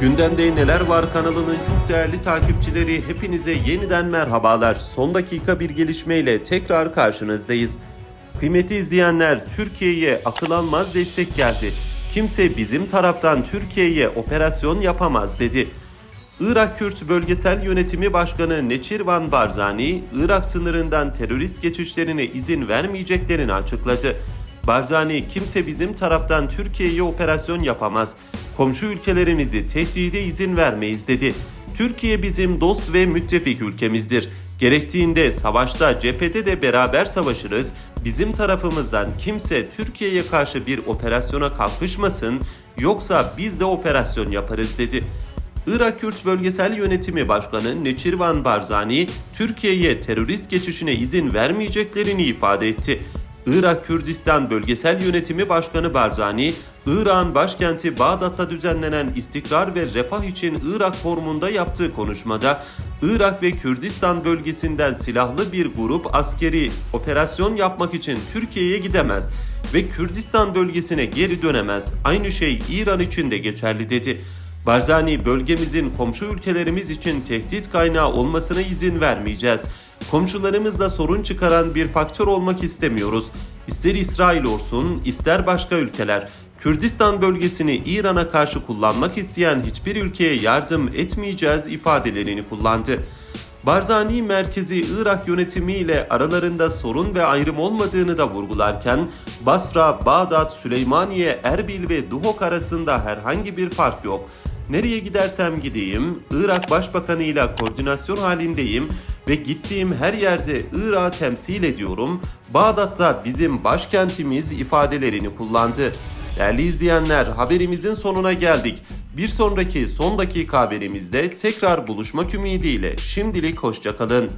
Gündemde neler var kanalının çok değerli takipçileri hepinize yeniden merhabalar. Son dakika bir gelişmeyle tekrar karşınızdayız. Kıymetli izleyenler Türkiye'ye akıl almaz destek geldi. Kimse bizim taraftan Türkiye'ye operasyon yapamaz dedi. Irak Kürt Bölgesel Yönetimi Başkanı Neçirvan Barzani, Irak sınırından terörist geçişlerine izin vermeyeceklerini açıkladı. Barzani, kimse bizim taraftan Türkiye'ye operasyon yapamaz. Komşu ülkelerimizi tehdide izin vermeyiz dedi. Türkiye bizim dost ve müttefik ülkemizdir. Gerektiğinde savaşta, cephede de beraber savaşırız. Bizim tarafımızdan kimse Türkiye'ye karşı bir operasyona kalkışmasın, yoksa biz de operasyon yaparız dedi. Irak Kürt Bölgesel Yönetimi Başkanı Neçirvan Barzani, Türkiye'ye terörist geçişine izin vermeyeceklerini ifade etti. Irak Kürdistan Bölgesel Yönetimi Başkanı Barzani, İran başkenti Bağdat'ta düzenlenen istikrar ve refah için Irak formunda yaptığı konuşmada, Irak ve Kürdistan bölgesinden silahlı bir grup askeri operasyon yapmak için Türkiye'ye gidemez ve Kürdistan bölgesine geri dönemez. Aynı şey İran için de geçerli dedi. Barzani bölgemizin komşu ülkelerimiz için tehdit kaynağı olmasına izin vermeyeceğiz. Komşularımızla sorun çıkaran bir faktör olmak istemiyoruz. İster İsrail olsun, ister başka ülkeler. Kürdistan bölgesini İran'a karşı kullanmak isteyen hiçbir ülkeye yardım etmeyeceğiz ifadelerini kullandı. Barzani merkezi Irak yönetimiyle aralarında sorun ve ayrım olmadığını da vurgularken Basra, Bağdat, Süleymaniye, Erbil ve Duhok arasında herhangi bir fark yok. Nereye gidersem gideyim, Irak Başbakanı ile koordinasyon halindeyim ve gittiğim her yerde Irak'ı temsil ediyorum. Bağdat'ta bizim başkentimiz ifadelerini kullandı. Değerli izleyenler haberimizin sonuna geldik. Bir sonraki son dakika haberimizde tekrar buluşmak ümidiyle şimdilik hoşçakalın.